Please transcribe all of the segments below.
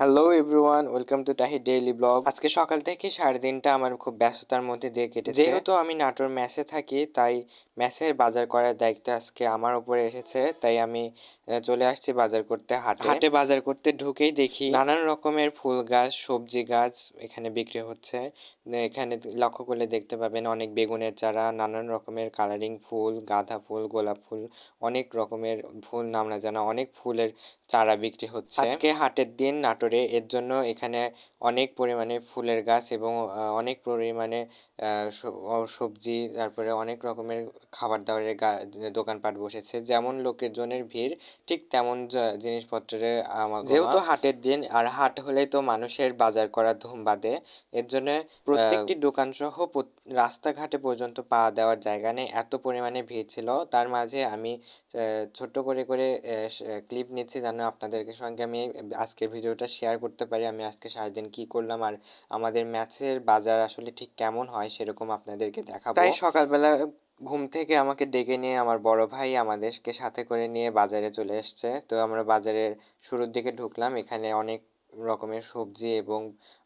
Hello everyone welcome to Tahi daily vlog আজকে সকাল থেকে সাড়ে দিনটা আমার খুব ব্যস্ততার মধ্যে দিয়ে কেটেছে। যেহেতু আমি নাটোর মেসে থাকি, তাই মেসের বাজার করার দায়িত্ব আজকে আমার উপরে এসেছে। তাই আমি চলে আসছি বাজার করতে, হাটে। হাটে বাজার করতে ঢুকেই দেখি নানান রকমের ফুল গাছ, সবজি গাছ এখানে বিক্রি হচ্ছে। এখানে লক্ষ্য করলে দেখতে পাবেন অনেক বেগুনের চারা, নানান রকমের কালারিং ফুল, গাঁদা ফুল, গোলাপ ফুল, অনেক রকমের ফুল, নাম না জানা অনেক ফুলের চারা বিক্রি হচ্ছে। আজকে হাটের দিন নাটোরে এর জন্য এখানে অনেক পরিমাণে ফুলের গাছ এবং অনেক পরিমাণে সবজি, তারপরে অনেক রকমের খাবার দাবারের দোকানপাট বসেছে। যেমন লোকজনের ভিড়, ঠিক তেমন জিনিসপত্রের আমার যেহেতু হাটের দিন, আর হাট হলেই তো মানুষের বাজার করার ধুম বাদে এর জন্য প্রত্যেকটি দোকান সহ রাস্তাঘাটে পর্যন্ত পা দেওয়ার জায়গা নেই। এত পরিমাণে ভিড় ছিল। তার মাঝে আমি ছোট্ট করে করে ক্লিপ নিচ্ছি যেন আপনাদের সঙ্গে আমি, আজকের ভিডিওটা শেয়ার করতে পারি, আমি আজকে সারাদিন কি করলাম আর আমাদের ম্যাচের বাজার আসলে ঠিক কেমন হয় সেরকম আপনাদেরকে দেখাবো। তাই সকালবেলা ঘুম থেকে আমাকে ডেকে নিয়ে আমার বড় ভাই আমাদেরকে সাথে করে নিয়ে বাজারে চলে এসেছে। তো আমরা বাজারের শুরুর দিকে ঢুকলাম, এখানে অনেক রকমের সবজি এবং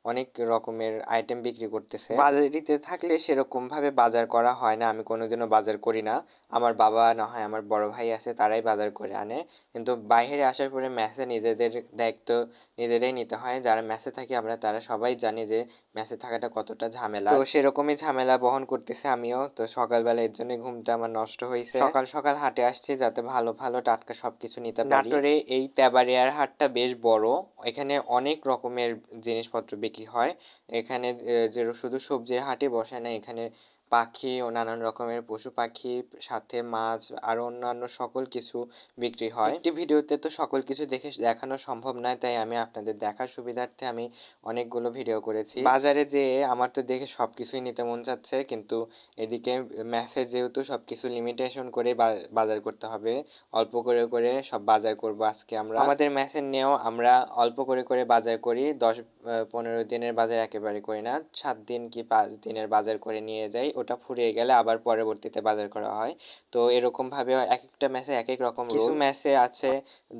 অনেক রকমের আইটেম বিক্রি করতেছে। বাজারিতে থাকলে সেরকম ভাবে বাজার করা হয় না আমি কোনোদিনও বাজার করি না। আমার বাবা না হয় আমার বড় ভাই আছে তারাই বাজার করে আনে। কিন্তু বাইরে আসার পরে মেসে নিজেদের দায়িত্ব নিজেরাই নিতে হয়। যারা মেসে থাকি আমরা তারা সবাই জানি যে মেসে থাকাটা কতটা ঝামেলা। তো সেরকমই ঝামেলা বহন করতেছে আমিও। তো সকালবেলা এর জন্য ঘুমটা আমার নষ্ট হয়েছে। সকাল সকাল হাটে আসছি যাতে ভালো ভালো টাটকা সবকিছু নিতে পারি। নাটোরে এই তেবাড়িয়ার হাটটা বেশ বড়। এখানে অনেক রকমের জিনিসপত্র বিক্রি হয়? এখানে যে- শুধু সবজির হাটই বসে না এখানে পাখি ও নানান রকমের পশু পাখি, সাথে মাছ, আর অন্যান্য সকল কিছু বিক্রি হয়। একটি ভিডিওতে তো সকল কিছু দেখে দেখানো সম্ভব নয়, তাই আমি আপনাদের দেখার সুবিধার্থে আমি অনেকগুলো ভিডিও করেছি। বাজারে যেয়ে আমার তো দেখে সব কিছুই নিতে মন চাচ্ছে কিন্তু এদিকে ম্যাসের যেহেতু সব কিছু লিমিটেশন করে বাজার করতে হবে, অল্প করে করে সব বাজার করব আজকে আমরা। আমাদের ম্যাসের নিয়েও আমরা অল্প করে করে বাজার করি, দশ পনেরো দিনের বাজার একেবারে করি না, সাত দিন কি পাঁচ দিনের বাজার করে নিয়ে যাই ওটা ফুরিয়ে গেলে আবার পরবর্তীতে বাজার করা হয়। তো এরকম ভাবে এক একটা ম্যাচে এক এক রকম কিছু ম্যাচে আছে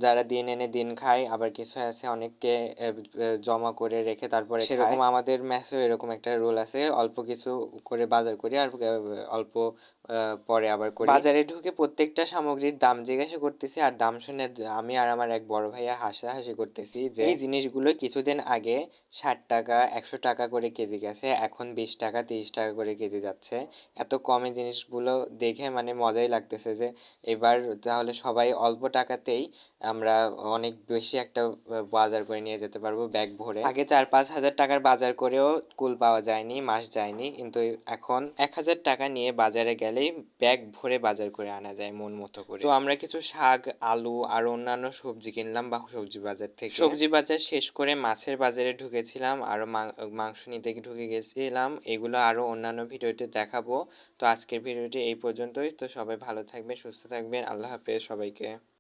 যারা দিন এনে দিন খায় আবার কিছু আছে অনেককে জমা করে রেখে তারপরে সেরকম আমাদের ম্যাচেও এরকম একটা রুল আছে অল্প কিছু করে বাজার করি আর অল্প পরে আবার করি। বাজারে ঢুকে প্রত্যেকটা সামগ্রীর দাম জিজ্ঞাসা করতেছি আর দাম শুনে আমি আর আমার এক বড় ভাইয়া হাসাহাসি করতেছি যে এই জিনিসগুলো কিছুদিন আগে ষাট টাকা একশো টাকা করে কেজি গেছে এখন বিশ টাকা তিরিশ টাকা করে কেজি যাচ্ছে। এত কমে জিনিসগুলো দেখে মানে মজাই লাগতেছে যে, এবার তাহলে সবাই অল্প টাকাতেই আমরা অনেক বেশি একটা বাজার করে নিয়ে যেতে পারব ব্যাগ ভরে। আগে চার পাঁচ হাজার টাকার বাজার করেও কুল পাওয়া যায়নি, মাস যায়নি। কিন্তু এখন এক হাজার টাকা নিয়ে বাজারে গেলেই ব্যাগ ভরে বাজার করে আনা যায় মন মতো করে। তো আমরা কিছু শাক, আলু আর অন্যান্য সবজি কিনলাম বা সবজি বাজার থেকে। সবজি বাজার শেষ করে মাছের বাজারে ঢুকেছিলাম আরও মাংস নিতে ঢুকে গেছিলাম। এগুলো আরও অন্যান্য ভিডিওতে দেখাবো। তো আজকের ভিডিওটি এই পর্যন্তই। তো সবাই ভালো থাকবেন, সুস্থ থাকবেন। আল্লাহ হাফেজ সবাইকে।